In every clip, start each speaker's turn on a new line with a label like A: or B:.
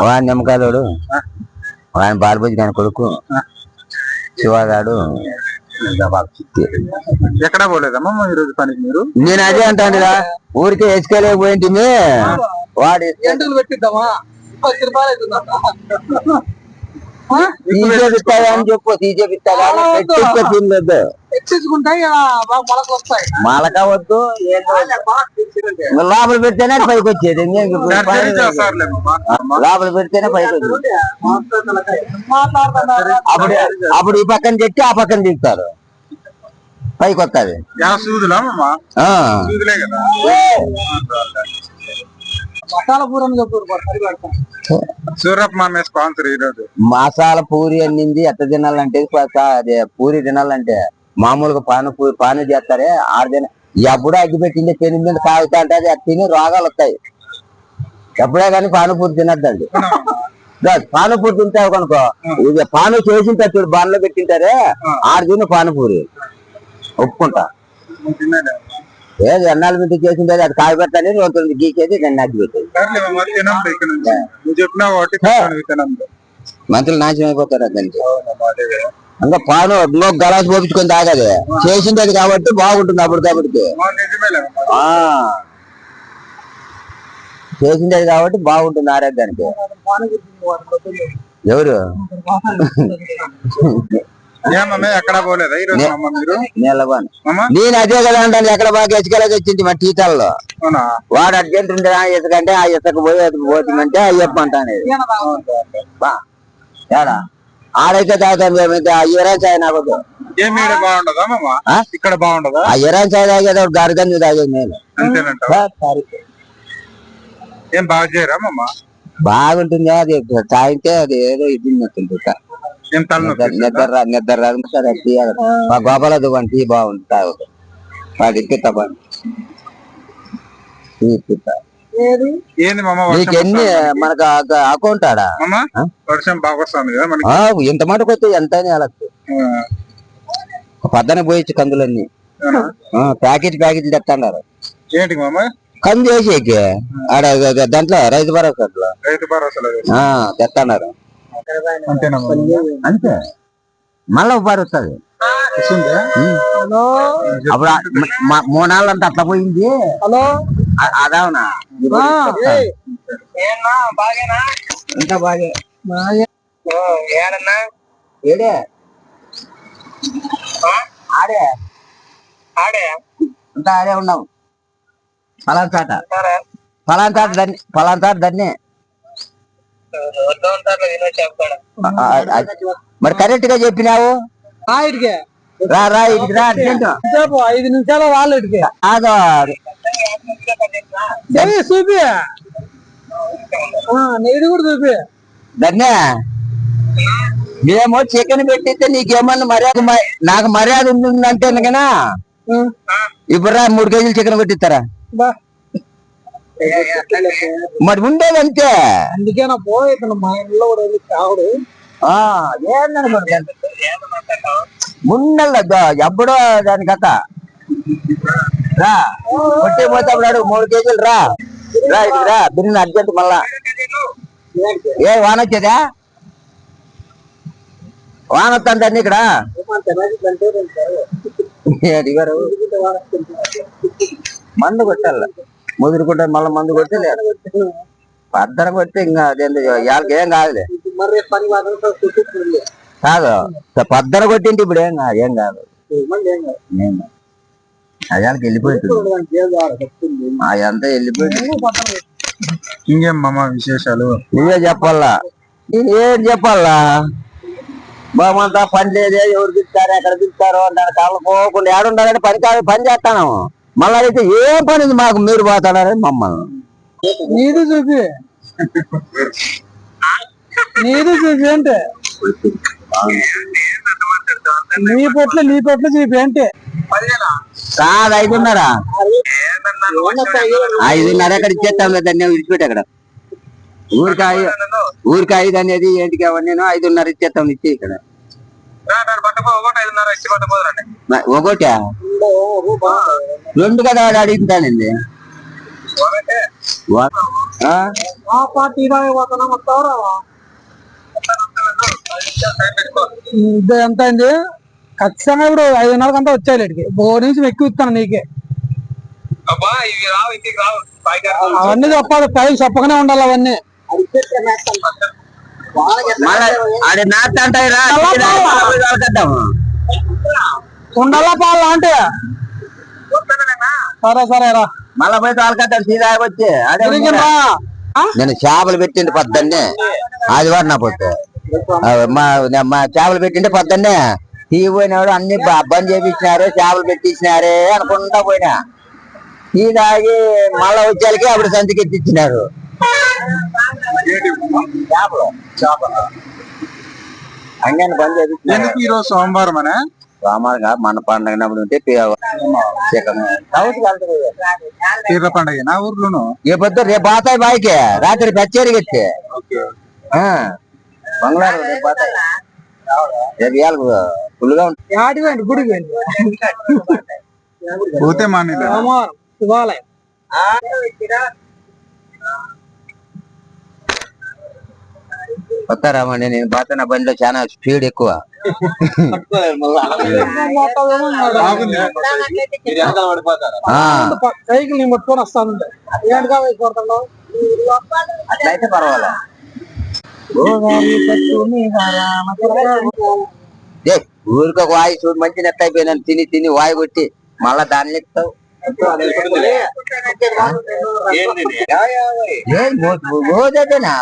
A: వాడి నిమ్మకాయలోడు వాడిని బాలబుజ్జి గాని కొడుకు శివగాడు.
B: ఎక్కడా పోలేదమ్మా ఈ రోజు పనికి మీరు?
A: నేను అదే అంటాను ఊరికే ఎసుకెళ్ళకపోయింది వాడు
C: పెట్టిద్దామా?
A: తీసేపిస్తావా అని చెప్పు తీసేపిస్తావా పెట్టిస్తే తినలేదు మలక వద్దు లోపల పెడితేనే పైకి వచ్చేది. లోపల పెడితేనే పైకి వచ్చేది. అప్పుడు అప్పుడు ఈ పక్కన చెట్టి ఆ పక్కన దిగుతారు పైకి వస్తుంది.
C: మసాలా పూర
A: అన్నింది ఎట్ట తినాలంటే పూరి తినాలంటే. మామూలుగా పాను పాను చేస్తారే ఆరు తిన ఎప్పుడూ అగ్గి పెట్టిందే తిని మీద కాగుతా అంటే అది తిని రోగాలు వస్తాయి. ఎప్పుడే కానీ పానుపూరి తినద్దండి. పానుపూరి తింటావు కనుకో ఇది పాను చేసింటారు చూడు బాన్లో పెట్టింటారే ఆరు తిని పానుపూరి ఒప్పుకుంటా. ఏది ఎన్నాళ్ళ మీద చేసింటారు అది కాయ పెట్టాలి రెండు గీకేది దాన్ని అగ్గి పెట్టేది. మంత్రులు నాశనం అయిపోతారు దానికి
B: అవునమ్మా, అదే కదా.
A: ఇంకా పాను ఇంకో గలాస్ పోపించుకొని తాగదు. చేసిండేది కాబట్టి బాగుంటుంది అప్పుడు కాబట్టి. ఆ. చేసిండేది కాబట్టి బాగుంటుంది ఆరోగ్యానికి. ఎవరు? నేను అదే కదా అంటాను ఎక్కడ బాగా ఇసుకలేదు వచ్చింది మా టీచర్లో వాడు అర్జెంట్ ఉంటే ఆ ఇసుకంటే ఆ ఇసుక పోయి అది పోతుందంటే అయ్యప్ప అంటాను. ఏడా? ఆడైతే ఏమైతే ఆ ఇరాన్ చాయ్ నాకు వద్దు.
B: ఏం ఈడ బాగుండదా అమ్మా
A: ఆ?
B: ఇక్కడ బాగుండదా?
A: ఆ ఇరాన్ చాయ్ తాగేది ఒక గరగంది తాగేది నేను.
B: అంతేనంట. ఏం బాగా చేయరా అమ్మమ్మ
A: బాగుంటుంది అది తాగితే అది ఏదో ఇది నిద్ర నిద్ర రా- నిద్ర రాదు. సరే. మా గోపాల దువ్వని టీ బాగుంది తాగదు వాడి ఇప్పిస్తా బాగుంది టీ ఇప్పిస్తా
C: ఏది
A: ఎన్ని మనకు అకౌంట్ ఆడా?
B: వర్షం బాగా వస్తుంది కదా మనకి?
A: ఆ, ఇంత మటుకు వస్తే ఎంత పద్దన పోయొచ్చు కందులన్నీ. ప్యాకెట్ ప్యాకెట్లు తెస్తున్నారు
B: ఏంటి మామ?
A: కంది వేసేకి. ఆడ దాంట్లో రైతు భరోసాలో
B: రైతు వేసి.
A: తెస్తున్నారు
B: మామ?
A: అంతే. మళ్ళా ఉపాధి వస్తుంది. అప్పుడు మూడు నాళ్ళు అంతా అట్లా పోయింది.
C: హలో.
A: అదావునా ఇంకా బాగా. ఏడే? ఆడే. ఆడే? అంతా ఆడే ఉన్నాం. పలాన్ చాట పలాన్ చాట దన్ని పలాన్ చాట దన్నే. మరి కరెక్ట్గా చెప్పినావు
C: ఇటుకే.
A: రా రా ఇటుకి రా
C: ఐదు నిమిషాలు వాళ్ళు ఇటుకే. చూపి. కూడా చూపి.
A: దన్నే మేము చికెన్ పెట్టిస్తే నీకేమన్నా మర్యాద నాకు మర్యాద ఉంటుందంటే కన్నా ఇప్పుడు మూడు కేజీలు చికెన్ పెట్టిస్తారా మరి ఉండేది అంతే.
C: అందుకే నా పో ఇతను మా ఇంట్లో కూడా
A: దాన్ని? ముందల్ల ఎప్పుడో దాని కథ. రా. కొట్టే పోతే అప్పుడు మూడు కేజీలు రా. రా ఇది రా. బిర్యానీ అర్జెంట్ మళ్ళా. ఏ వాన వచ్చేదా? వాన వస్తుందండి ఇక్కడ. అడిగారు మందు కొట్టాల. ముదురు కొట్టే మళ్ళీ మందు కొట్టే లేదు. పద్దర కొట్టి ఇంకా అదేంటి వాళ్ళకి ఏం కాదులే. కాదు. పద్దర కొట్టింటి ఇప్పుడు ఏం కాదు. ఏం కాదు. ఏం వెళ్ళిపోయింది. అది అదంతా వెళ్ళిపోయింది.
B: ఇంకేం మామ విశేషాలు?
A: నువ్వే చెప్పాలా? ఏం చెప్పాలా? బామంతా పని లేదే ఎవరు తింటారు ఎక్కడ తింటారో అంటారు. కాళ్ళు పోకుండా ఏడుండాలంటే పని కాదు పని చేస్తాను. మళ్ళీ అయితే ఏం పని ఉంది మాకు? మీరు పోతాడారు మమ్మల్ని.
C: నీది చూపి. నీది చూపి అంటే. నీ పొట్లు నీ పొట్లు చూపి అంటే.
A: కాదు ఐదున్నర. ఐదున్నర ఎక్కడ ఇచ్చేస్తాం దాన్ని విడిచిపెట్టి అక్కడ. ఊరికి ఐదు ఊరికి ఐదు అనేది ఏంటికి అవన్నీ ఐదున్నర ఇచ్చేస్తాం ఇచ్చి ఇక్కడ.
B: ఒకటి?
A: రెండు కదా వాడు
C: పార్టీ ఇది ఎంత అయింది ఖచ్చితంగా ఇప్పుడు ఐదున్నరకు అంతా వచ్చాయి ఇక్కడికి. ఓ నిమిషం ఎక్కువ ఇస్తాను నీకే. అవన్నీ చెప్పాలి పై చెప్పగానే ఉండాలి అవన్నీ.
A: అది నాట్ అంటాయి.
C: ఉండాలా పాల అంటే సరే సరే రా.
A: మళ్ళా పోయి తోలుకొద్దాం సీదా వచ్చి అదే? నేను చేపలు పెట్టింది పొద్దున్నే. ఆదివారం నా పొద్దు మా మా చేపలు పెట్టింటే పొద్దున్నే టీ పోయినాడు అన్ని బంద్ చేపించినారు చేపలు పెట్టించినారే అనుకుంటా పోయినా. టీ తాగి మళ్ళా వచ్చేళ్ళకి అప్పుడు సంతికి ఎత్తిచ్చినారు. చేపలు చేపలు. అన్నీ బంద్ చేపించినారు.
B: ఎందుకు ఈ రోజు సోమవారం అనే
A: రామాలుగా మన పండగనప్పుడు ఉంటే
B: పీర్ల పండగ నా ఊర్లోను?
A: ఏ పొద్దు రేపు బాతాయి బాయికి రాత్రి పచ్చేరికి వచ్చి బంగ్లారు రేపు ఇవాళ ఫుల్గా ఉంటుంది
C: గుడికి పోయింది
B: పోతే మానేది
C: సోమవారం శివాలయం.
A: వస్తారామండి నేను బాత నా బండిలో చాలా స్పీడ్ ఎక్కువ.
C: సైకిల్ని పట్టుకొని వస్తాను ఏంటిగా వేసి కొడుతున్నావు
A: అట్లయితే పర్వాలే. ఏ, ఊరికి ఒక వాయి చూడు మంచి నెట్ అయిపోయినాను తిని తిని వాయి కొట్టి మళ్ళా దాన్ని ఎక్కుతావు ఏం మో- రోజేదేనా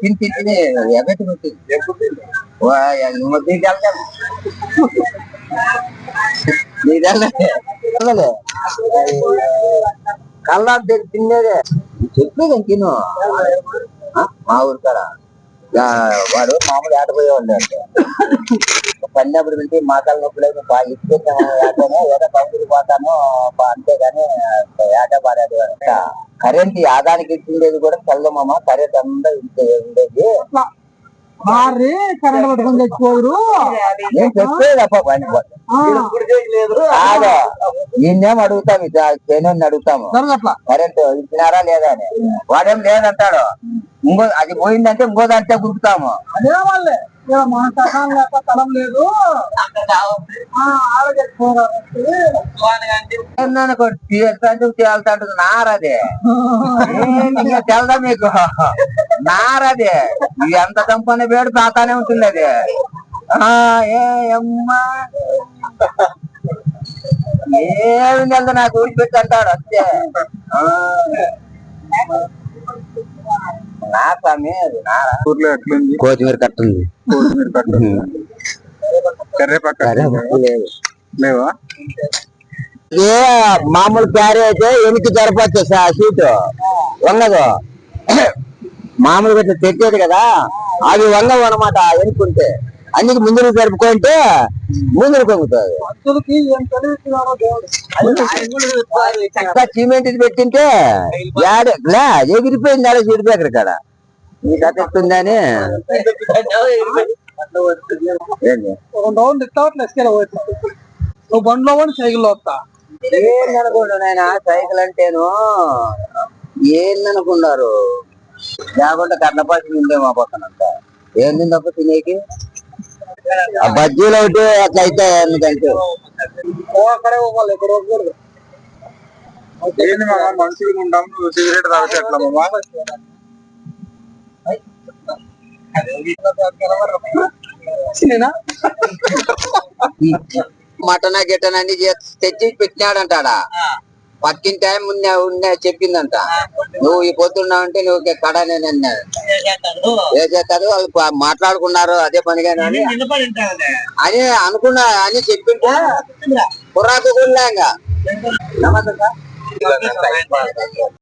A: తిని తిని ఎగటి కొట్టింది కల్లా తినేదే. చెప్పేది తిను? మా ఊరు వాడు మామూలు ఆటపోయేవాళ్ళు అంటే పన్నప్పుడు వింటే మాటల నొప్పులు బాగా ఇచ్చేస్తాను ఏటనే ఏదో బయటికి పోతాను బా- అంతేగాని ఆట పాడేది కరెంట్ ఆదానికి ఇచ్చిండేది కూడా చల్లమమ్మ కరెంట్ అంతా ఉండేది.
C: మారి కరెంట్ పట్టుకొని
A: కాదు ఈయనేం అడుగుతాము. చేయని అడుగుతాము కరెంట్ ఇచ్చినారా లేదా అని. వాడేం లేదంటాడు. ఇంకో అది పోయిందంటే ఇంకో దాంట్లో గుర్తుతాము
C: అదే వాళ్ళే. లేక లేదు.
A: తీస్తాంటే నారదే. తెలదా మీకు? నారదే. ఇది ఎంత కంపని వేడు తాతానే ఉంటుంది అది. ఆ, ఏ అమ్మా. ఏమి తెలదు నాకు ఊడిపెట్టి అంటాడు అంతే. నా స్వామి అది నారా
B: ఊర్లో ఎట్లుంది?
A: కొత్తిమీర కట్టుంది
B: కొత్తిమీర కట్ట కర్రేపాక
A: లేదు.
B: లేవా?
A: ఏ మామూలు క్యారీ అయితే ఎనికి జరపచ్చు సీటు. వంగదు మామూలుగా ఇట్లా తెచ్చేది కదా. అవి వంగవు అనమాట ఎనుకుంటే. అందుకు ముందుకు జరుపుకుంటే ముందుకు
C: ఏం దేవుడు.
A: చక్కగా సిమెంట్ ఇది పెట్టింటే యాడ- లే, ఎగిరిపోయింది ఆడ చెడిపోయి కాడ. ఈ కథెత్తుందని ఏంది?
C: ఒక రౌండ్ ఇస్తావట్లే ఎస్కేలా పోతా నువ్వు బండిలో పోయి సైకిల్లో వస్తా.
A: ఏందనుకుంటా నాయన? సైకిల్ అంటేను ఏందనుకున్నారు లేకుంటే కర్ణపాసి ఉందే మా పక్కనంత ఏంది తప్ప తినేకి? ఆ బజ్జీలు ఒకటి అట్లా అయితే ఎందుకంటే.
B: ఏంది మామ మనుషులు ఉంటాం నువ్వు సిగరెట్ తాగితే ఎట్లా మామ?
C: నేనా
A: మటన్ గిటన్ అన్ని చేసి తెచ్చి పెట్టినాడంటాడా? పక్కిన టైం ఉన్న ఉన్న చెప్పిందంట. నువ్వు ఈ పొద్దున్నా అంటే నువ్వు కడనే ఏ చేస్తారు? వాళ్ళు మాట్లాడుకున్నారు అదే పనిగా అని అని అనుకున్నా అని చెప్పింటే కుర్రాకు కూడా ఇంకా